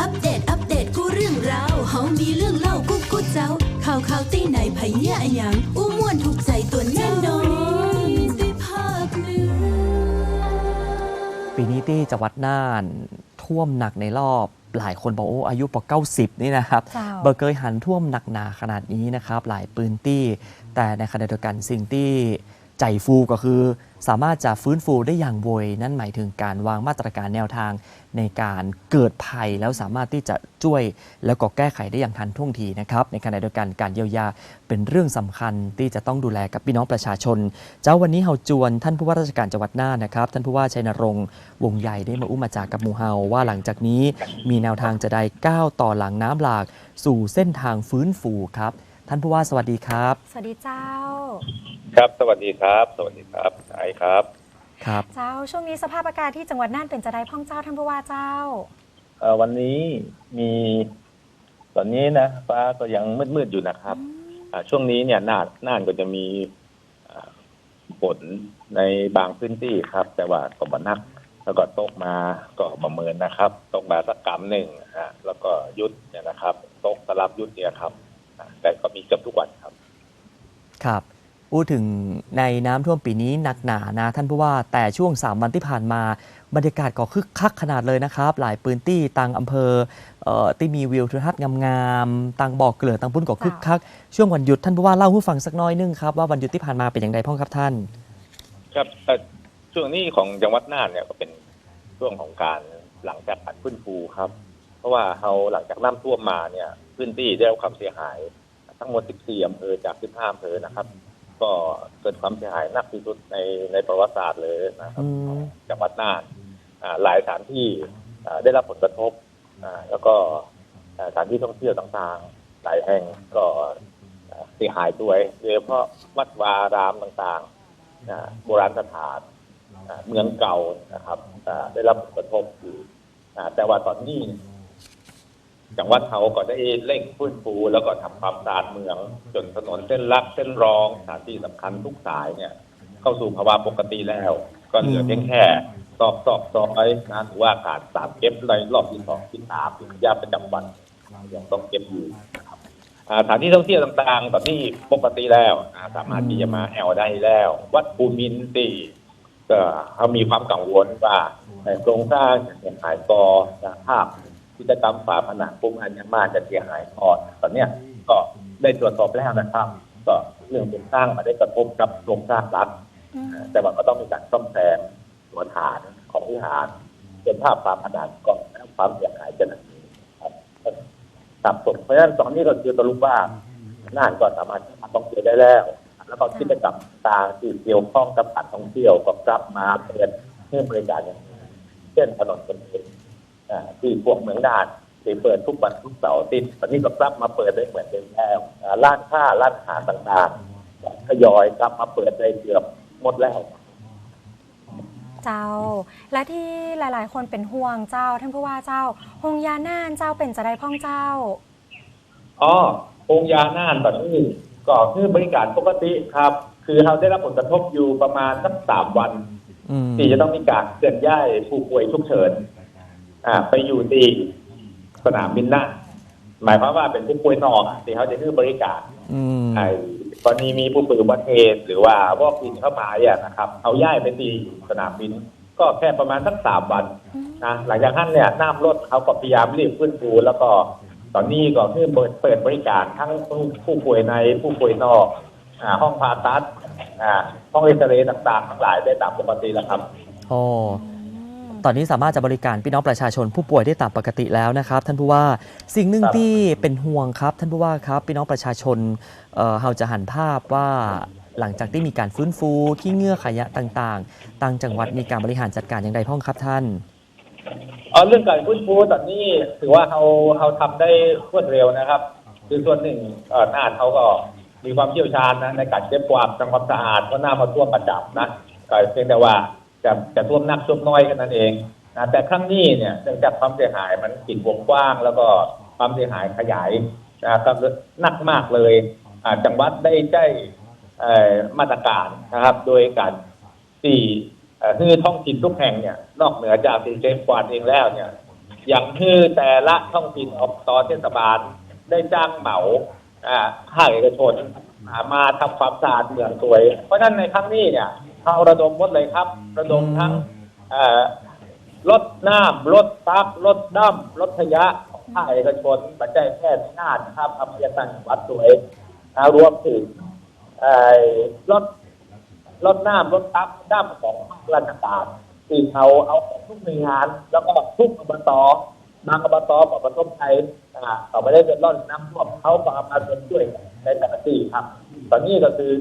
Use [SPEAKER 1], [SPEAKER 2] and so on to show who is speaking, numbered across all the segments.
[SPEAKER 1] อัปเดต อัปเดต กูเรื่องราวเฮามีเรื่องเล่ากูกูเจ้า ข่าวข่าวตีไหนไผเนี่ยอะหยังอู้ม่วนถูกใจตัวแน่นอนได้ภาคเหนือ
[SPEAKER 2] ปีนี้ที่จังหวัดน่านท่วมหนักในรอบหลายคนบอกโอ้อายุปอ90 นี่นะครับ
[SPEAKER 3] เจ้า
[SPEAKER 2] เบอร์เกยหันท่วมหนักหนาขนาดนี้นะครับ หลายปืนตี้ แต่ในขณะเดียวกันสิ่งที่ใจฟูก็คือ สามารถจะฟื้นฟูได้อย่างโวย นั่นหมายถึงการวางมาตรการแนวทาง ในการเกิดภัยแล้วสามารถที่จะช่วยแล้วก็แก้ไขได้อย่างทันท่วงทีนะครับในขณะเดียวกันการเยียวยาเป็นเรื่องสำคัญที่จะต้องดูแลกับพี่น้องประชาชน เจ้าวันนี้เฮาจวนท่านผู้ว่าราชการจังหวัดน่านนะครับ ท่านผู้ว่าชัยนรงค์วงใหญ่ได้มาอุ้มมาจากกับหมูเฮาว่าหลังจากนี้มีแนวทางจะได้ก้าวต่อหลังน้ำหลาก สู่เส้นทางฟื้นฟูครับท่านผู้ว่าสวัสดีครับ
[SPEAKER 3] สวัสดีเจ้า
[SPEAKER 4] ครับ สวัสดีครับ สวัสดีครับไอครับ
[SPEAKER 2] ครับ
[SPEAKER 3] เจ้าช่วงนี้สภาพอากาศที่จังหวัดน่านเป็นจะได้พ่องเจ้าท่านผู้ว่าเจ้า
[SPEAKER 4] เอ่อวันนี้มีตอนนี้นะฟ้าก็ยังมืดๆอยู่นะครับอ่าช่วงนี้เนี่ยน่านน่านก็จะมีอ่าฝนในบางพื้นที่ครับ แต่ว่าก็บ่หนัก แล้วก็ตกมาก็ประเมินนะครับตกมาสักกำหนึ่งฮะแล้วก็หยุดเนี่ยนะครับ ตกสลับหยุดเนี่ยครับอ่าแต่ก็มีเกือบทุกวันครับ
[SPEAKER 2] ครับ พูดถึงในน้ำท่วมปีนี้หนักหนานะท่านผู้ว่าแต่ช่วง 3 วันที่ผ่านมา บรรยากาศก็คึกคักขนาดเลยนะครับ หลายพื้นที่ต่างอำเภอเอ่อที่มีวิวทิวทัศน์งามๆต่างบ่อเกลือต่างปุ้นก็คึกคัก ช่วงวันหยุดท่านผู้ว่าเล่าให้ฟังสักน้อยนึงครับว่าวันหยุดที่ผ่านมาเป็นอย่างไรพ่องครับท่าน
[SPEAKER 4] ครับช่วงนี้ของจังหวัดน่านเนี่ยก็เป็นช่วงของการหลังจากการฟื้นฟูครับ เพราะว่าเราหลังจากน้ำท่วมมาเนี่ยพื้นที่ได้รับความเสียหาย ทั้งหมด 14อำเภอจาก 15อำเภอนะครับ ก็เกิดความเสียหายหนักที่สุดในในประวัติศาสตร์เลยนะครับ
[SPEAKER 2] อืม
[SPEAKER 4] จังหวัดน่านอ่าหลายสถานที่อ่าได้รับผลกระทบอ่าแล้วก็อ่าสถานที่ท่องเที่ยวต่างๆ หลายแห่งก็อ่าเสียหายด้วยโดยเฉพาะวัดวาอารามต่างๆอ่าโบราณสถานอ่าเมืองเก่านะครับอ่าได้รับผลกระทบอยู่อ่าแต่ว่าตอนนี้ จังหวัดเขาก็ได้เร่งฟื้นฟู แล้วก็ทำความสะอาดเมือง จนถนนเส้นลักเส้นรองสถานที่สำคัญทุกสายเนี่ย เข้าสู่ภาวะปกติแล้ว ก็เหลือเพียงแค่ซอกซอกซอยนะหรือว่าขาดสามเก็บในรอบที่สองที่สามที่ยาประจำวันยังต้องเก็บอยู่นะครับสถานที่ท่องเที่ยวต่างๆตอนนี้ปกติแล้วสามารถที่จะมาแอลได้แล้ว วัดภูมินทรีก็เขามีความกังวลว่าโครงสร้างเสียหายก่อภาพ กิจกรรมฝาผนังปุ่มอัญมาจะเสียหายก่อนตอนเนี้ยก็ได้ตรวจสอบแล้วนะครับ ก็เรื่องโครงสร้างไมาได้กระทบกับโครงสร้างรัฐแต่ว่าก็ต้องมีการซ่อมแซมตัวฐานของวิหารเป็นภาพความผนังก่อนและความเสียหายจะหนักครับครับผมเพราะฉะนั้นตอนนี้เราคือตรุปว่าน่านก็สามารถที่จะท่องเที่ยวได้แล้ว แล้วก็กิจกรรมต่างที่เกี่ยวข้องกับการท่องเที่ยวก็กลับมาเปิดให้บริการอย่างเช่นถนนคนเดินอ่า ที่พวกเมืองน่านที่เปิดทุกวันทุกเสาร์อาทิตย์ตอนนี้ก็กลับมาเปิดได้เหมือนเดิมแล้วอ่าร้านค้าร้านอาหารต่างๆทยอยกลับมาเปิดได้เกือบหมดแล้ว
[SPEAKER 3] เจ้า และที่หลาย ๆ คนเป็นห่วงเจ้าท่านผู้ว่าเจ้าหงยาน่านเจ้าเป็นจะได้พ่องเจ้า
[SPEAKER 4] อ๋อโรงยาน่านตอนนี้ก็คือบริการปกติครับ คือเราได้รับผลกระทบอยู่ประมาณสักสามวัน
[SPEAKER 2] อืม
[SPEAKER 4] ที่จะต้องมีการเคลื่อนย้ายผู้ป่วยฉุกเฉิน อ่า ไปอยู่ที่สนามบินน่านหมายความว่าเป็นผู้ป่วยนอกอะที่เขาจะคือบริการ
[SPEAKER 2] อืม
[SPEAKER 4] ไอ้กรณีมีผู้ป่วยอุบัติเหตุหรือว่าวอกอินเข้ามาเนี่ยนะครับ เอาย้ายไปที่สนามบิน ก็แค่ประมาณสักสามวันนะหลังจากนั้นเนี่ยน้ำลดเขาก็พยายามรีบฟื้นฟูแล้วก็ตอนนี้ก็คือเปิดเปิดบริการทั้งผู้ผู้ป่วยในผู้ป่วยนอกอ่าห้องผ่าตัดอ่าห้องเอ็กซเรย์ต่างๆ ทั้งหลายได้ตามปกติแล้วครับ
[SPEAKER 2] โอ้ ตอนนี้สามารถจะบริการพี่น้องประชาชนผู้ป่วยได้ตามปกติแล้วนะครับ ท่านผู้ว่าสิ่งหนึ่งที่เป็นห่วงครับ ท่านผู้ว่าครับพี่น้องประชาชนเอ่อเราจะหันภาพว่าหลังจากที่มีการฟื้นฟูขี้เงื่อขยะต่างๆ ต่างจังหวัดมีการบริหารจัดการอย่างไรพ้องครับท่าน
[SPEAKER 4] เออเรื่องการฟื้นฟูตอนนี้ถือว่าเขาเขาทำได้รวดเร็วนะครับ คือส่วนหนึ่งเอ่อน่านเขาก็มีความเชี่ยวชาญนะในการเก็บความทำความสะอาดเพราะหน้ามาท่วมประจับนะก็เพียงแต่ว่า จะจะท่วมนักท่วมน้อยกันนั่นเองนะแต่ครั้งนี้เนี่ยเนื่องจากความเสียหายมันกินวงกว้าง แล้วก็ความเสียหายขยายนะครับหนักมากเลยจังหวัดได้ใช้มาตรการนะครับ โดยการที่เอ่อคือท้องถิ่นทุกแห่งเนี่ย นอกเหนือจากที่เซฟกวาดเองแล้วเนี่ยอย่างคือแต่ละท้องถิ่นอบตเทศบาลได้จ้างเหมาอ่าภาคเอกชนมาทำความสะอาดเมืองสวย เพราะฉะนั้นในครั้งนี้เนี่ย เราระดมหมดเลยครับ ระดมทั้งเอ่อรถน้ำรถซับรถดั้มรถขยะของภาคเอกชนปัจจัยแพทย์น่านนะครับอำเภอสันวัดสวยอ่ารวมถึงเอ่อรถรถน้ำรถตับด้ามของภาคราชการที่เขาเอาของทุกหน่วยงาน แล้วก็ทุกอบตบางอบตบอกประสบภัยอ่าเขาไม่ได้เดือดร้อนน้ำท่วมเขาก็เอามาเป็นช่วยในแต่ละที่ครับ ตอนนี้ก็คือ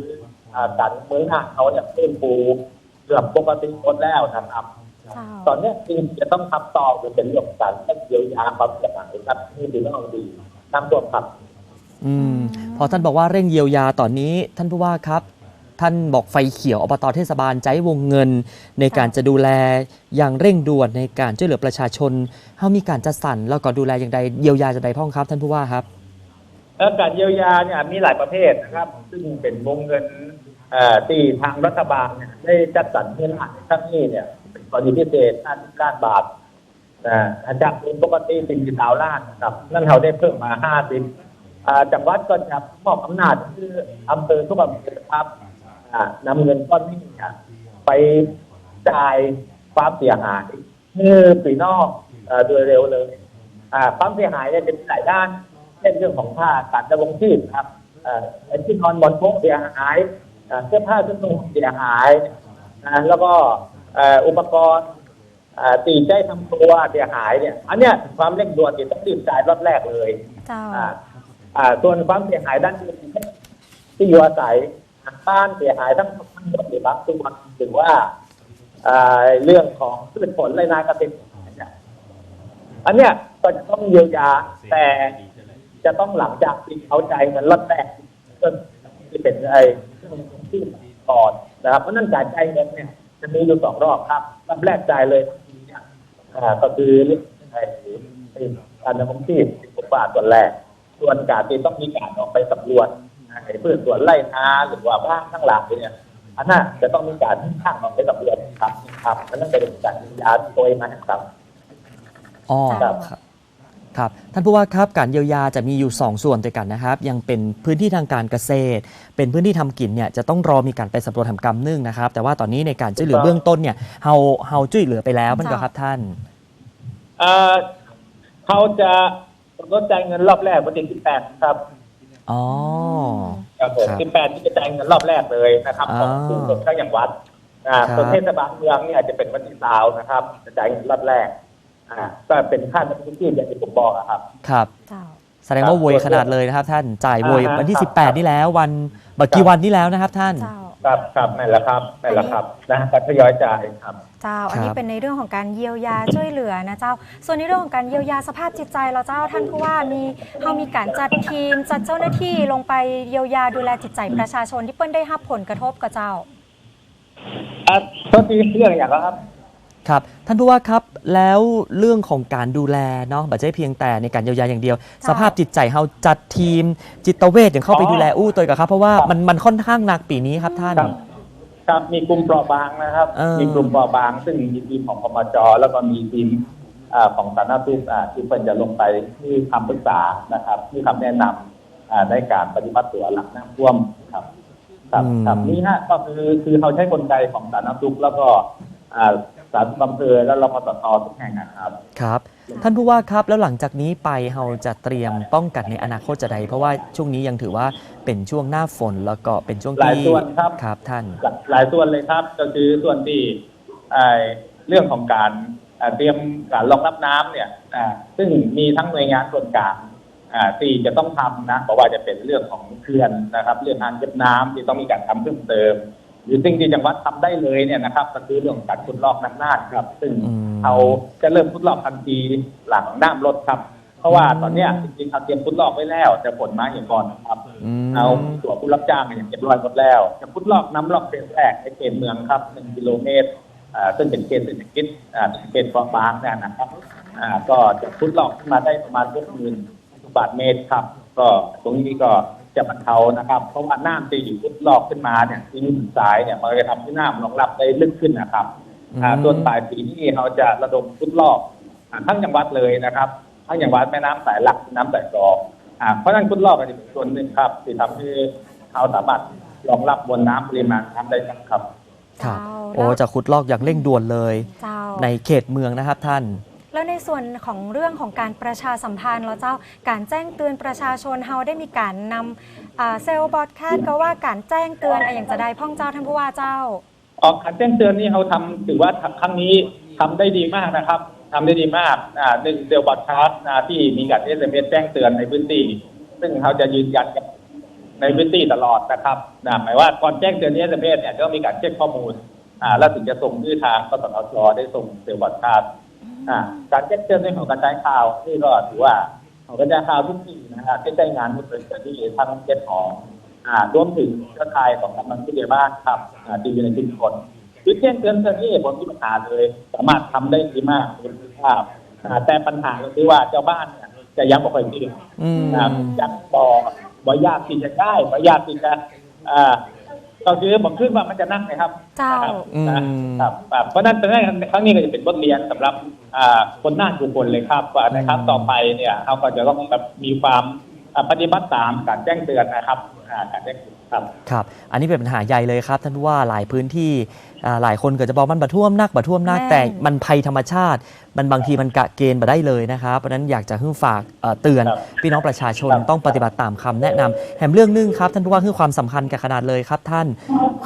[SPEAKER 4] อ่าการเมืองหน้าเขาเนี่ยฟื้นฟูเกือบปกติหมดแล้วนะครับ
[SPEAKER 3] เจ้า
[SPEAKER 4] ตอนนี้จริงจะต้องทำต่อคือเป็นเรื่องของการเยียวยาความเสียหายครับนี่คือเรื่องดีน้ำท่วมครับ
[SPEAKER 2] อืมพอท่านบอกว่าเร่งเยียวยาตอนนี้ ท่านผู้ว่าครับ ท่านบอกไฟเขียวอบตเทศบาลใจวงเงิน ในการจะดูแลอย่างเร่งด่วนในการช่วยเหลือประชาชนเฮามีการจัดสรรแล้วก็ดูแลอย่างใดเยียวยาจะใดพ้องครับ ท่านผู้ว่าครับ
[SPEAKER 4] แล้วการเยียวยาเนี่ยมีหลายประเภทนะครับ ซึ่งเป็นวงเงินที่ทางรัฐบาลเนี่ยได้จัดสรรเงินให้ครั้งนี้เนี่ยเป็นกรณีพิเศษห้าสิบล้านบาทนะจากเงินปกติสี่สิบสาวล้านนะครับ นั่นเราได้เพิ่มมาห้าสิบจังหวัดก็จะมอบอำนาจคืออำเภอทุกอำเภอครับนำเงินก้อนนี้เนี่ยไปจ่ายความเสียหายคือปีนอ่อโดยเร็วเลยความเสียหายเนี่ยจะมีหลายด้าน เช่นเรื่องของผ้าการดำรงชีพครับเอ่อไอ้ที่นอนบนโต๊ะเสียหายอ่าเสื้อผ้าเครื่องนุ่งเสียหายนะแล้วก็เอ่ออุปกรณ์อ่าตีใจทำตัวเสียหายเนี่ย อันเนี้ยความเร่งด่วนที่ต้องรีบจ่ายรอบแรกเลย
[SPEAKER 3] เจ้า
[SPEAKER 4] อ่าอ่าส่วนความเสียหายด้านอื่นที่อยู่อาศัยบ้านเสียหายทั้งทั้งหมดหรือบางส่วนหรือว่าอ่าเรื่องของพืชผลไรนาเกษตรเนี่ยอันเนี้ยก็จะต้องเยียวยาแต่ จะต้องหลังจากที่เขาใจายเงินรอบแรกก็ที่เป็นไอ้เครื่องมือที่ก่อนนะครับเพราะฉะนั้นการจ่ายเงินเนี่ยจะมีอยู่สองรอบครับรอบแรกจ่ายเลยเนี่ยอ่าก็คือเรื่องไอ้ไอ้การดำรงชีพสิบบาทส่วนแรก ส่วนการที่ต้องมีการออกไปสำรวจไอ้พืชสวนไร่นาหรือว่าบ้านข้างหลังเนี่ยอันนั้นจะต้องมีการที่ข้างออกไปสำรวจครับครับอันนั้นเป็นการเยียวยาตัวเองนะครับ
[SPEAKER 2] อ๋อ
[SPEAKER 4] ครับ
[SPEAKER 2] ครับครับท่านผู้ว่าครับการเยียวยาจะมีอยู่ 2 ส่วนด้วยกันนะครับ ยังเป็นพื้นที่ทางการเกษตร เป็นพื้นที่ทำกินเนี่ยจะต้องรอมีการไปสำรวจทำกรรมนึ่งนะครับ แต่ว่าตอนนี้ในการช่วยเหลือเบื้องต้นเนี่ยเฮาเฮาช่วยเหลือไปแล้วมันก็ครับท่าน
[SPEAKER 4] เอ่อเขาจะลดจ่ายเงินรอบแรกวันที่18ครับ
[SPEAKER 2] อ๋อ
[SPEAKER 4] ครับผม
[SPEAKER 2] ครับ
[SPEAKER 4] 18ที่จะจ่ายเงินรอบแรกเลยนะครับ
[SPEAKER 2] อ่า
[SPEAKER 4] ของสูงสุดทั้งอย่างวัดอ่า
[SPEAKER 2] ครับ
[SPEAKER 4] ส่วนเทศบาลเมืองเนี่ยจะเป็นวันที่สาวนะครับจะจ่ายเงินรอบแรก อ่าก็เป็นค่าดำเนินที่อย่างที่ผมบอกอะครับ
[SPEAKER 2] ครับ
[SPEAKER 3] เจ้า
[SPEAKER 2] แสดงว่าโวยขนาดเลยนะครับ ท่านจ่ายโวย
[SPEAKER 4] อ่าฮะ
[SPEAKER 2] วันที่
[SPEAKER 4] ครับ
[SPEAKER 2] 18 นี่แล้ววันบักกี่วันนี่แล้วนะครับ ท่าน
[SPEAKER 3] เจ้า
[SPEAKER 4] ครับครับนั่นแหละครับนั่นแหละครับนะก็ทยอยจ่ายครับ
[SPEAKER 3] เจ้า อันนี้
[SPEAKER 2] ครับ
[SPEAKER 3] เป็นในเรื่องของการเยียวยาช่วยเหลือนะเจ้า ส่วนในเรื่องของการเยียวยาสภาพจิตใจเราเจ้าท่านผู้ว่ามีเรามีการจัดทีมจัดเจ้าหน้าที่ลงไปเยียวยาดูแลจิตใจประชาชนที่เปิ้ลได้รับผลกระทบกับเจ้า
[SPEAKER 4] อะโทษทีเรื่องอย่างแล้วครับ
[SPEAKER 2] ครับท่านผู้ว่าครับแล้วเรื่องของการดูแลเนาะบัจใช่เพียงแต่ในการเยียวยาอย่างเดียว
[SPEAKER 3] ค่ะ
[SPEAKER 2] สภาพจิตใจเฮาจัดทีม จิตเวชอย่างเข้าไป
[SPEAKER 4] อ๋อ
[SPEAKER 2] ดูแลอู้ตัวกับครับ เพราะว่า
[SPEAKER 4] ครับ
[SPEAKER 2] มันมันค่อนข้างหนักปีนี้ครับท่าน
[SPEAKER 4] ครับครับมีกลุ่มเปราะบางนะครับ
[SPEAKER 2] เออ
[SPEAKER 4] มีกลุ่มเปราะบาง ซึ่งมีทีมของพมจแล้วก็มีทีมอ่าของสาธารณสุขอ่าที่เพิ่นจะลงไปที่คำปรึกษานะครับที่คำแนะนำอ่าในการปฏิบัติตัวหลังน้ำท่วมครับ ครับครับนี่ฮะก็คือคือเขาใช้กลไกของสาธารณสุขแล้วก็อ่า สาธารณสุขอำเภอแล้วรพสตทุกแห่งนะครับ
[SPEAKER 2] ครับ ท่านผู้ว่าครับแล้วหลังจากนี้ไปเฮาจะเตรียมป้องกันในอนาคตจะใด เพราะว่าช่วงนี้ยังถือว่าเป็นช่วงหน้าฝนแล้วก็เป็นช่วง
[SPEAKER 4] หลาย
[SPEAKER 2] ที่
[SPEAKER 4] ส่วนครับ
[SPEAKER 2] ครับท่าน
[SPEAKER 4] หลายส่วนเลยครับก็คือส่วนที่เอ่อเรื่องของการเอ่อเตรียมการรองรับน้ำเนี่ยอ่าซึ่งมีทั้งหน่วยงานส่วนกลางอ่าที่จะต้องทำนะเพราะว่าจะเป็นเรื่องของเขื่อนนะครับ เรื่องอ่างเก็บน้ำที่ต้องมีการทำเพิ่มเติม หรือสิ่งที่จังหวัดทำได้เลยเนี่ยนะครับ ก็คือเรื่องของการขุดลอกน้ำน่านครับ ซึ่ง
[SPEAKER 2] อืม
[SPEAKER 4] เขาจะเริ่มขุดลอกทันทีหลังน้ำลดครับ เพราะว่าตอนเนี้ยจริงๆเขาเตรียมขุดลอกไว้แล้ว แต่ฝนมาอย่างก่อนนะครับ
[SPEAKER 2] อืม
[SPEAKER 4] เอาตัวผู้รับจ้างอย่างเรียบร้อยหมดแล้ว จะพุดลอกน้ำลอกเฟสแรกในเขตเมืองครับหนึ่งกิโลเมตรอ่าซึ่งเป็นเขตเศรษฐกิจอ่าเป็นเขตเปราะบางเนยนะครับอ่าก็จะพุดลอกขึ้นมาได้ประมาณหกหมื่นบาทเมตรครับ ก็ตรงนี้ก็ จะบรรเทานะครับเพราะว่าน้ำที่อยู่พุดลอกขึ้นมาเนี่ยที่มีสายเนี่ยมันจะทำให้น้ำรองรับได้ลึกขึ้นนะครับอ่า
[SPEAKER 2] อืม
[SPEAKER 4] ส่วนปลายปีนี้เราจะระดมพุดลอกอ่าทั้งจังหวัดเลยนะครับทั้งจังหวัดแม่น้ำสายหลักน้ำสายรองอ่าเพราะฉะนั้นคุณลอกก็จะเป็นส่วนหนึ่งครับที่ทำให้เขาสามารถรองรับบนน้ำปริมาณน้ำได้ครับ
[SPEAKER 2] ครับ
[SPEAKER 3] เจ้า
[SPEAKER 2] โอ้
[SPEAKER 3] แล้ว
[SPEAKER 2] จะขุดลอกอย่างเร่งด่วนเลย
[SPEAKER 3] เจ้า
[SPEAKER 2] ในเขตเมืองนะครับท่าน
[SPEAKER 3] แล้วในส่วนของเรื่องของการประชาสัมพันธ์แล้วเจ้าการแจ้งเตือนประชาชนเฮาได้มีการนำเซลล์บอดแคสก็ว่าการแจ้งเตือนอะไรอย่างจะได้พ่องเจ้าท่านผู้ว่าเจ้า
[SPEAKER 4] ออกการแจ้งเตือนนี่เขาทำถือว่าครั้งนี้ทำได้ดีมากนะครับทำได้ดีมากอ่าหนึ่งเซลล์บอดคาสที่มีการเอสเอ็มเอสแจ้งเตือนในพื้นที่ ซึ่งเขาจะยืนยันกับในพื้นที่ตลอดนะครับนะหมายว่าก่อนแจ้งเตือนเอสเอ็มเอสเนี่ยก็มีการเช็คข้อมูลอ่าแล้วถึงจะส่งที่ทางกสทชได้ส่งเซลล์บอดคาส อ่าการแจ้งเตือนเรื่องของการใช้ข่าวนี่ก็ถือว่าของการใช้ข่าวทุกที่นะฮะที่ได้งานมุดเป็นที่ทั้งเจ็ดของอ่ารวมถึงเครือข่ายของกำลังที่เดียบ้านครับอ่าที่อยู่ในชุมชนคือแจ้งเตือนเตือนที่ผมมีปัญหาเลย สามารถทำได้ดีมากคุณภาพอ่าแต่ปัญหาก็คือว่าเจ้าบ้านเนี่ยจะย้ำบอกไปที่
[SPEAKER 2] อืม
[SPEAKER 4] ยักบอบอยากที่จะได้บอยากที่จะอ่า ก็คือผมคิดว่ามันจะนั่งนะครับ
[SPEAKER 3] เจ้า
[SPEAKER 4] นะครับ
[SPEAKER 2] อืม
[SPEAKER 4] นะครับครับเพราะฉะนั้นเป็นเรื่องครั้งนี้ก็จะเป็นบทเรียนสำหรับอ่าคนน่านทุกคนเลยครับว่านะครับ ต่อไปเนี่ยเขาก็จะต้องแบบมีความอ่า ปฏิบัติตามการแจ้งเตือนนะครับอ่าการแจ้งเตือนครับ
[SPEAKER 2] ครับ อันนี้เป็นปัญหาใหญ่เลยครับ ท่านผู้ว่าหลายพื้นที่อ่าหลายคนก็จะบอกมันบะท่วมนักบะท่วมนัก
[SPEAKER 3] แม่น
[SPEAKER 2] แต่มันภัยธรรมชาติ มันบางทีมันกะเกณฑ์มาได้เลยนะครับเพราะฉะนั้นอยากจะให้ฝากเอ่อเตือน
[SPEAKER 4] ครับ
[SPEAKER 2] พี่น้องประชาชน
[SPEAKER 4] ครับ
[SPEAKER 2] ต้องปฏิบัติตามคำแนะนำแถมเรื่องหนึงครับ ท่านผู้ว่าคือความสำคัญกับขนาดเลยครับท่าน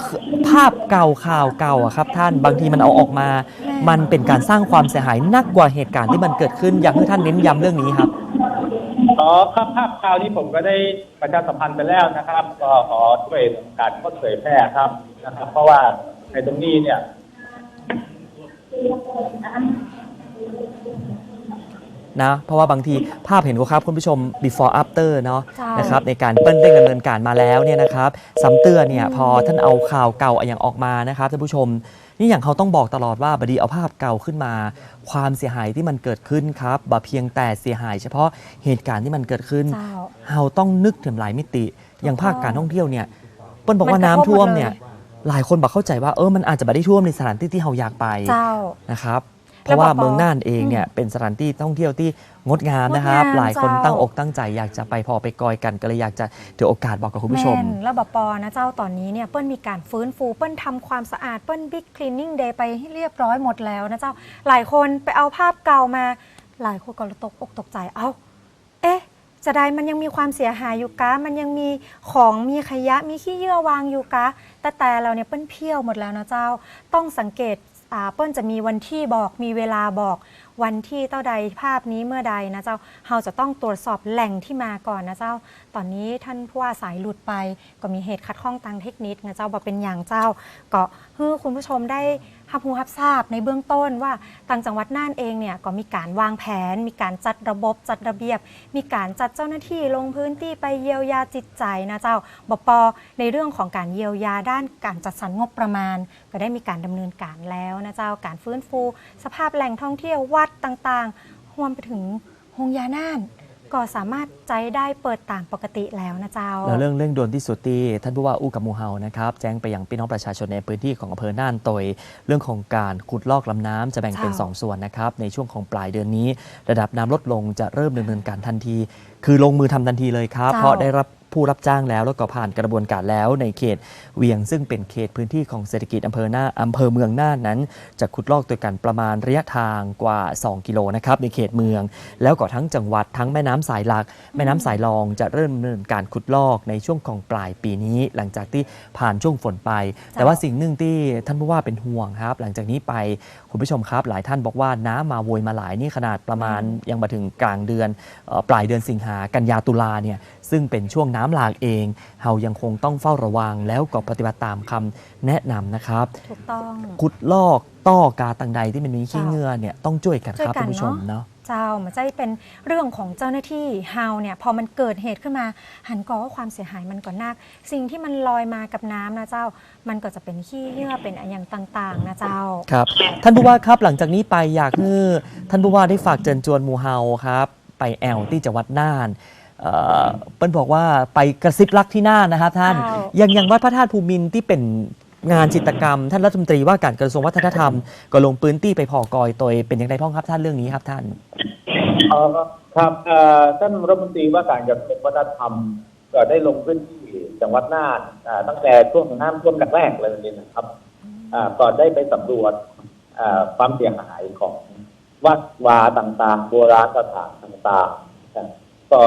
[SPEAKER 2] คือภาพเก่าข่าวเก่าอะครับ ท่านบางทีมันเอาออกมา มันเป็นการสร้างความเสียหายนักกว่าเหตุการณ์ที่มันเกิดขึ้นอยากให้ท่านเน้นย้ำเรื่องนี้ครับ
[SPEAKER 4] อ๋อครับภาพข่าวนี้ผมก็ได้ประชาสัมพันธ์ไปแล้วนะครับ ก็ขอช่วยการโพสต์เผยแพร่ครับนะครับ เพราะว่าในตรงนี้เนี่ย
[SPEAKER 2] นะเพราะว่าบางทีภาพเห็นก็ครับ คุณผู้ชม before after เนาะ
[SPEAKER 3] ใช่
[SPEAKER 2] นะครับในการเปิ้ลเร่งดำเนินการมาแล้วเนี่ยนะครับซ้ำเตือนเนี่ยพอท่านเอาข่าวเก่าอย่างออกมานะครับท่านผู้ชม นี่อย่างเขาต้องบอกตลอดว่าบดีเอาภาพเก่าขึ้นมา ความเสียหายที่มันเกิดขึ้นครับบ่เพียงแต่เสียหาย เฉพาะเหตุการณ์ที่มันเกิดขึ้น
[SPEAKER 3] เจ้า
[SPEAKER 2] เราต้องนึกถึงหลายมิติ อย่างภาคการท่องเที่ยวเนี่ยเปิ้ลบอกว่า
[SPEAKER 3] มันกระ
[SPEAKER 2] น้ำ
[SPEAKER 3] ทบหมด
[SPEAKER 2] ท่วมเนี่ย
[SPEAKER 3] เลย
[SPEAKER 2] หลายคนบอกเข้าใจว่าเออมันอาจจะไม่ได้ท่วมในสถานที่ที่เราอยากไป
[SPEAKER 3] เจ้า
[SPEAKER 2] นะครับ เพ
[SPEAKER 3] แล้ว
[SPEAKER 2] ราะว่า
[SPEAKER 3] บอก
[SPEAKER 2] เมืองน่านเอง
[SPEAKER 3] อืม
[SPEAKER 2] เนี่ยเป็นสถานที่ท่องเที่ยวที่งดงามนะครับ
[SPEAKER 3] งดงาม
[SPEAKER 2] หลายคน
[SPEAKER 3] เจ้า
[SPEAKER 2] ตั้งอกตั้งใจอยากจะไปพอไปกอยกันก็เลยอยากจะถือโอกาสบอกกับคุณผู้ชม
[SPEAKER 3] แนแล้วบปอนะเจ้าตอนนี้เนี่ยเปิ้ลมีการฟื้นฟูเปิ้ลทำความสะอาดเปิ้ลบิ๊กคลีนนิ่งเดย์ไปให้เรียบร้อยหมดแล้วนะเจ้าหลายคนไปเอาภาพเก่ามา หลายคนก็ตกอกตกใจเอ้าเอ๊ะจะได้มันยังมีความเสียหายอยู่กะมันยังมีของมีขยะมีขี้เยื่อวางอยู่กะแต่แต่เราเนี่ยเปิ้ลเพี้ยวหมดแล้วนะเจ้า ต้องสังเกตอ่า เปิ้ลจะมีวันที่บอกมีเวลาบอกวันที่เต้าใดภาพนี้เมื่อใดนะเจ้าเราจะต้องตรวจสอบแหล่งที่มาก่อนนะเจ้า ตอนนี้ท่านผู้ว่าสายหลุดไป ก็มีเหตุขัดข้องทางเทคนิคนะเจ้าบอกเป็นอย่างเจ้า ก็ให้คุณผู้ชมได้รับรู้รับทราบในเบื้องต้นว่าทางจังหวัดน่านเองเนี่ยก็มีการวางแผน มีการจัดระบบจัดระเบียบ มีการจัดเจ้าหน้าที่ลงพื้นที่ไปเยียวยาจิตใจนะเจ้าบปในเรื่องของการเยียวยาด้านการจัดสรรงบประมาณ ก็ได้มีการดำเนินการแล้วนะเจ้าการฟื้นฟู สภาพแหล่งท่องเที่ยววัดต่างๆรวมไปถึงโรงยาน่าน ก็สามารถใจได้เปิดตามปกติแล้วนะเจ้า
[SPEAKER 2] แล้วเรื่องเร่งด่วนที่สุดที่ท่านผู้ว่าอู้กับหมูเฮานะครับแจ้งไปยังพี่น้องประชาชนในพื้นที่ของอำเภอน่านโตยเรื่องของการขุดลอกลำน้ำจะแบ่งเป็น
[SPEAKER 3] เจ้า
[SPEAKER 2] 2ส่วนนะครับในช่วงของปลายเดือนนี้ ระดับน้ำลดลงจะเริ่มดำเนินการทันที คือลงมือทำทันทีเลยครับ
[SPEAKER 3] เจ้า
[SPEAKER 2] เพราะได้รับ ผู้รับจ้างแล้ว แล้วก็ผ่านกระบวนการแล้วในเขตเวียงซึ่งเป็นเขตพื้นที่ของเศรษฐกิจอำเภอหน้าอำเภอเมืองน่านนั้น จะขุดลอกตัวกันประมาณระยะทางกว่า 2 กิโลนะครับในเขตเมือง แล้วก็ทั้งจังหวัดทั้งแม่น้ำสายหลัก แม่น้ำสายรองจะเริ่มดำเนินการขุดลอกในช่วงของปลายปีนี้ หลังจากที่ผ่านช่วงฝนไป แต่ว่าสิ่งหนึ่งที่ท่านผู้ว่าเป็นห่วงครับ หลังจากนี้ไป คุณผู้ชมครับ หลายท่านบอกว่าน้ำมาโวยมาหลายนี่ขนาดประมาณยังมาถึงกลางเดือนเอ่อปลายเดือนสิงหากันยาตุลาเนี่ยซึ่งเป็นช่วงน้ำหลากเองเรายังคงต้องเฝ้าระวัง แล้วก็ปฏิบัติตามคำแนะนำนะครับ
[SPEAKER 3] ถูกต้อง
[SPEAKER 2] ขุดลอกต้อกาตังใดที่มันมีขี้เหงื่อเนี่ยต้องช่วยกันครับ
[SPEAKER 3] ช่วยกัน
[SPEAKER 2] ท่านผู้ชม
[SPEAKER 3] เนอะ
[SPEAKER 2] เนาะ
[SPEAKER 3] เจ้ามันจะเป็นเรื่องของเจ้าหน้าที่เฮาเนี่ยพอมันเกิดเหตุขึ้นมา หันก็ว่าความเสียหายมันก็นัก สิ่งที่มันลอยมากับน้ำนะเจ้า มันก็จะเป็นขี้เยื่อเป็นอะไรอย่างต่างๆนะเจ้า
[SPEAKER 2] ครับท่านผู้ว่าครับหลังจากนี้ไปอยากให้ท่านผู้ว่าได้ฝากเชิญชวนหมู่เฮาครับไปแอลที่จังหวัดน่านเอ่อเปิ้ลบอกว่าไปกระซิบรักที่น่านนะครับท่าน
[SPEAKER 3] อ้าว
[SPEAKER 2] อย่างอย่างวัดพระธาตุภูมินทร์ที่เป็น งานจิตรกรรม ท่านรัฐมนตรีว่าการกระทรวงวัฒนธรรม ก็ลงพื้นที่ไปพอกอยตัวเป็นอย่างไรพ้องครับท่านเรื่องนี้ครับท่าน
[SPEAKER 4] อ๋อครับเอ่อท่านรัฐมนตรีว่าการกระทรวงวัฒนธรรม ก็ได้ลงพื้นที่จังหวัดน่านอ่าตั้งแต่ช่วงน้ำท่วมแรกๆเลยนี่นะครับอ่าก็ได้ไปสำรวจอ่าความเสียหายของวัดวาต่างๆ โบราณสถานต่างๆนะก็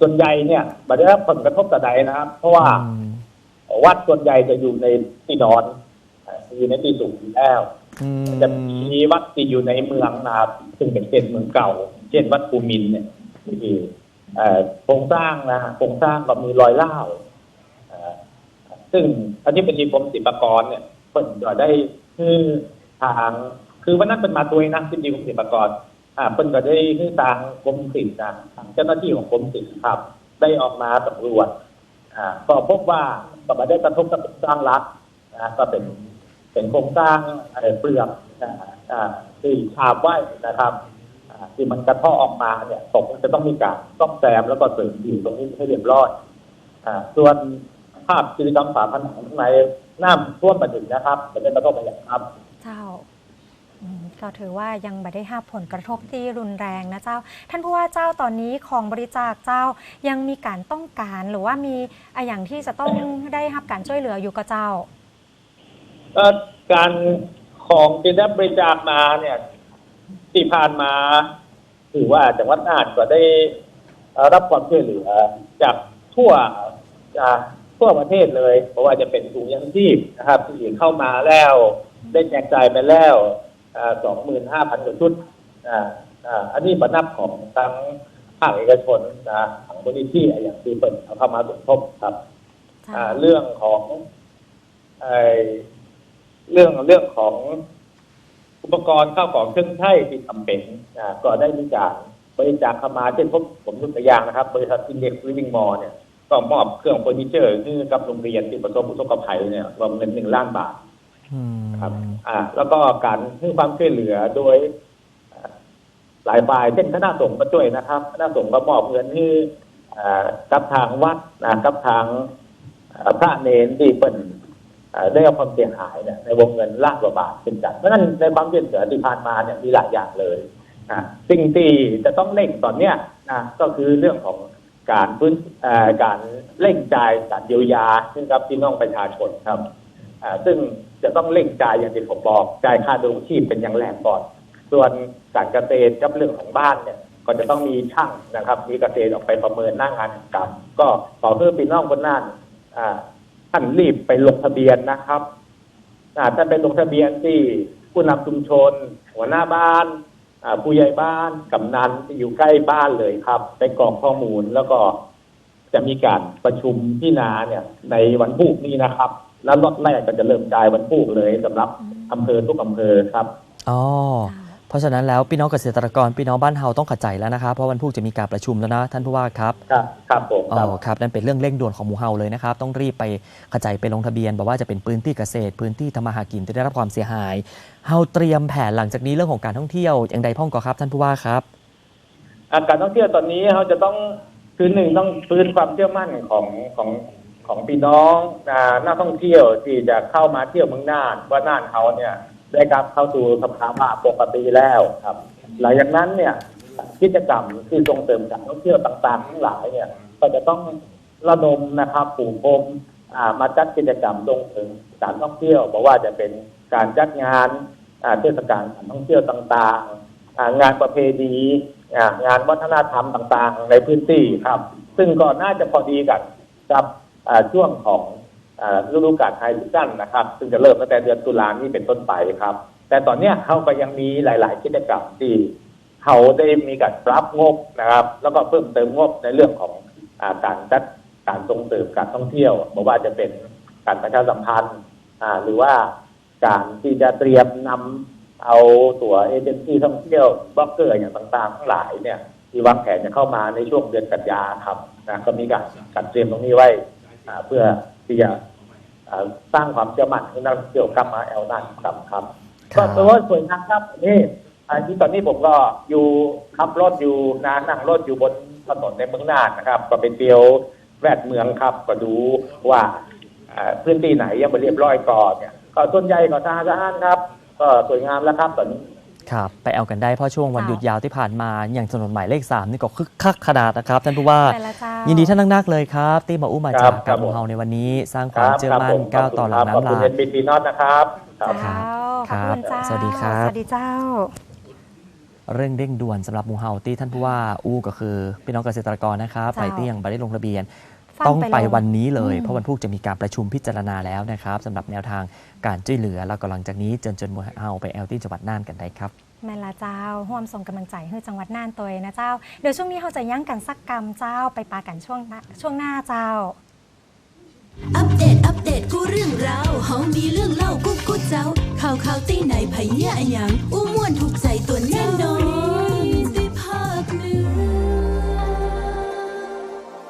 [SPEAKER 4] ส่วนใหญ่เนี่ยไม่ได้รับผลกระทบแต่ใดนะครับ เพราะว่า วัดส่วนใหญ่จะอยู่ในที่นอนอ่าอยู่ในที่สูงอยู่แล้ว
[SPEAKER 2] อืม
[SPEAKER 4] จะมีวัดที่อยู่ในเมืองนะครับซึ่งเป็นเขตเมืองเก่า เช่นวัดภูมินทร์เนี่ยที่เอ่อโครงสร้างนะฮะโครงสร้างก็มีรอยเล่าวเอ่อซึ่งอธิบดีกรมศิลปากรเนี่ยเพิ่นก็ได้คือทาง คือวันนั้นเป็นมาตัวเองนะอธิบดีกรมศิลปากรอ่าเพิ่นก็ได้คือทางกรมศิลป์นะทางเจ้าหน้าที่ของกรมศิลป์ครับ ได้ออกมาสำรวจอ่า ก็พบว่าก็ไม่ได้กระทบกับโครงสร้างรัฐนะก็เป็นเป็นโครงสร้างเปลือกอ่าอ่าที่ฉาบไว้นะครับที่มันกระเทาะออกมาเนี่ยผมจะต้องมีการซ่อมแซมแล้วก็เสริมอยู่ตรงนี้ให้เรียบร้อยอส่วนภาพกิจกรรมฝาผนังข้างในน้ำท่วมมาถึงนะครับไม่ได้กระทบมาอย่างครับ
[SPEAKER 3] เจ้า อืมก็ถือว่ายังไม่ได้รับผลกระทบที่รุนแรงนะเจ้า ท่านผู้ว่าเจ้าตอนนี้ของบริจาคเจ้ายังมีการต้องการหรือว่ามีอะอย่างที่จะต้องได้รับการช่วยเหลืออยู่กับเจ้า
[SPEAKER 4] เอ่อการของที่ได้บริจาคมาเนี่ยที่ผ่านมาถือว่าจังหวัดน่านก็ได้เอ่อรับความช่วยเหลือจากทั่วจากทั่วประเทศเลย เพราะว่าจะเป็นถุงยังชีพนะครับที่เข้ามาแล้ว ได้แจกจ่ายไปแล้ว สองหมื่นห้าพันกว่าชุดอ่าอ่าอันนี้ประนับของทั้งภาคเอกชนนะทางบริที่อย่างที่เปิดเอาเข้ามาสมทบครับอ่าเรื่องของไอเรื่องเรื่องของอุปกรณ์ข้าวของเครื่องใช้ที่จำเป็นอ่าก็ได้มีการบริจาคเข้ามาเช่นผมผมยกตัวอย่างนะครับ บริษัทอินเด็กซ์ลิวิ่งมอเนี่ย ก็มอบเครื่องเฟอร์นิเจอร์ให้กับโรงเรียนที่ประสบอุทกภัยเนี่ยรวมเงินหนึ่งล้านบาท
[SPEAKER 2] อืม
[SPEAKER 4] ครับ อ่า แล้วก็การให้ความช่วยเหลือโดยอ่าหลายฝ่ายเช่นคณะสงฆ์ก็ช่วยนะครับคณะสงฆ์ก็มอบเงินให้อ่ากับทางวัดนะกับทางอ่าพระเนรที่เป็นอ่าได้รับความเสียหายเนี่ยในวงเงินล้านกว่าบาทเช่นกันเพราะฉะนั้นในความช่วยเหลือที่ผ่านมาเนี่ยมีหลายอย่างเลยอ่าสิ่งที่จะต้องเร่งตอนเนี้ยนะก็คือเรื่องของการพื้นอ่าการเร่งจ่ายการเยียวยาให้กับพี่น้องประชาชนครับอ่าซึ่ง จะต้องเร่งจ่ายอย่างที่ผมบอกจ่ายค่าดำรงชีพเป็นอย่างแรกก่อน ส่วนการเกษตรกับเรื่องของบ้านเนี่ยก็จะต้องมีช่างนะครับ มีเกษตรออกไปประเมินหน้างานกรรมก็ขอเพื่อพี่น้องคนนั้นท่านรีบไปลงทะเบียนนะครับท่านไปลงทะเบียนที่ผู้นำชุมชน หัวหน้าบ้านผู้ใหญ่บ้านกำนันที่อยู่ใกล้บ้านเลยครับ ไปกรอกข้อมูลแล้วก็จะมีการประชุมที่นาเนี่ยในวันพุธนี้นะครับ แล้วรถแรกก็จะเริ่มจ่ายวันพุธเลยสำหรับอำเภอทุกอำเภอครับ
[SPEAKER 2] อ๋อเพราะฉะนั้นแล้วพี่น้องเกษตรกรพี่น้องบ้านเฮาต้องขัดใจแล้วนะครับเพราะวันพรุ่งจะมีการประชุมแล้วนะท่านผู้ว่าครับ
[SPEAKER 4] ครับครับผม
[SPEAKER 2] อ๋
[SPEAKER 4] ครับ
[SPEAKER 2] อครับนั่นเป็นเรื่องเร่งด่วนของหมู่เฮาเลยนะครับต้องรีบไปขจายไปลงทะเบียนบอกว่าจะเป็นพื้นที่เกษตร พื้นที่ทำมาหากินที่ได้รับความเสียหายเฮาเตรียมแผนหลังจากนี้เรื่องของการท่องเที่ยวอย่างใดพ่องก็ครับท่านผู้ว่าครับ
[SPEAKER 4] อาการท่องเที่ยวตอนนี้เขาจะต้องคือหนึ่งต้องฟื้นความเชื่อมั่นของของ ของพี่น้องอ่านักท่องเที่ยวที่จะเข้ามาเที่ยวเมืองน่านว่าน่านเขาเนี่ยได้กลับเข้าสู่สภาวะปกติแล้วครับ หลังจากนั้นเนี่ยกิจกรรมที่ส่งเสริมการท่องเที่ยวต่างๆ ทั้งหลายเนี่ยก็จะต้องระดมนะครับปู่พรมมาจัดกิจกรรมส่งเสริมการท่องเที่ยวบอกว่าจะเป็นการจัดงานเทศกาลการท่องเที่ยวต่างๆ งานประเพณีงานวัฒนธรรมต่างๆ ในพื้นที่ครับ ซึ่งก็น่าจะพอดีกันกับ ช่วงของฤดูกาลไฮซีซั่นนะครับ ซึ่งจะเริ่มตั้งแต่เดือนตุลานี้เป็นต้นไปครับ แต่ตอนนี้เขาก็ยังมีหลาย ๆ กิจกรรมที่เขาได้มีการปรับงบนะครับ แล้วก็เพิ่มเติมงบในเรื่องของอการจัดการส่งเสริมการท่องเที่ยวไม่ว่าจะเป็นการประชาสัมพันธ์หรือว่าการที่จะเตรียมนำเอาตัวเอเจนซี่ท่องเที่ยวบล็อกเกอร์อย่างต่างๆ ทั้งหลายเนี่ยที่วางแผนจะเข้ามาในช่วงเดือนกันยาครับนะก็มีการการเตรียมตรงนี้ไว้ เพื่อที่จะอ่าสร้างความเชื่อมั่นให้นักท่องเที่ยวกลับมาแอลนั่นครับครับ
[SPEAKER 2] ครั
[SPEAKER 4] ก็
[SPEAKER 2] บ
[SPEAKER 4] ตัวสวยงามครับนี่อันที่ตอนนี้ผมก็อยู่ขับรถอยู่นะนั่งรถอยู่บนถนนในเมืองน่านนะครับ ก็ไปเที่ยวแวดเมืองครับ ก็ดูว่าอ่าพื้นที่ไหนยังไม่เรียบร้อยก่อนเนี่ยก็ส่วนใหญ่ก็สะอาดสะอ้านครับ ก็สวยงามแล้วครับตอนนี้
[SPEAKER 2] ครับไปเอากันได้เพราะช่วงวัน
[SPEAKER 3] เจ้า
[SPEAKER 2] หยุดยาวที่ผ่านมา อย่างถนนหมายเลข 3 นี่ก็คึกคักขนาดนะครับ ท่านผู้ว่า
[SPEAKER 3] ไปแล้วเจ้า
[SPEAKER 2] ยินดีท่านนักๆเลยครับที่มาอุ้มมา
[SPEAKER 4] ครั
[SPEAKER 2] จาก
[SPEAKER 4] บครั
[SPEAKER 2] กับบ
[SPEAKER 4] ผม
[SPEAKER 2] เฮาในวันนี้ สร้างค
[SPEAKER 4] ควา
[SPEAKER 2] ม
[SPEAKER 4] รับ
[SPEAKER 2] เชื่อ
[SPEAKER 4] ครับ
[SPEAKER 2] มั่น
[SPEAKER 4] ผม
[SPEAKER 2] ก้าวต่อหลัง
[SPEAKER 4] ขอบ
[SPEAKER 2] น้ำ
[SPEAKER 4] คุณ
[SPEAKER 2] ลา
[SPEAKER 4] เอ็นบีซีนอตนะครับครับ
[SPEAKER 3] เจ้าขอบคุณเจ้า
[SPEAKER 2] สวัสดีครับ
[SPEAKER 3] สวัสดีเจ้า
[SPEAKER 2] เร่งเร่งด่วนสำหรับหมูเฮาที่ท่านผู้ว่าอู้ก็คือพี่น้องเกษตรกรนะครับ
[SPEAKER 3] เจ้า
[SPEAKER 2] ไปที่ยังไม่ได้ลงทะเบียน
[SPEAKER 3] ฟัง
[SPEAKER 2] ต้องไป
[SPEAKER 3] ไปเลย
[SPEAKER 2] วันนี้เลย
[SPEAKER 3] อืม
[SPEAKER 2] เพราะวันพรุ่งจะมีการประชุมพิจารณาแล้วนะครับสำหรับแนวทางการช่วยเหลือแล้วก็หลังจากนี้เจิญจนหมูเฮาไปแอลที่จังหวัดน่านกันได้ครับ
[SPEAKER 3] แม่นละเจ้าห่วมส่งกำลังใจให้จังหวัดน่านตัวเองนะเจ้า เดี๋ยวช่วงนี้เราจะยั้งกันสักกรรมเจ้าไปปากันช่วงหน้าช่วงหน้าเจ้า
[SPEAKER 1] อัปเดต อัปเดต กูเรื่องราวเฮามีเรื่องเล่ากูกูเจ้า ข่าวข่าวตีไหนไผเนี่ยอะหยังอู้ม่วนถูกใจตัวแน่นอน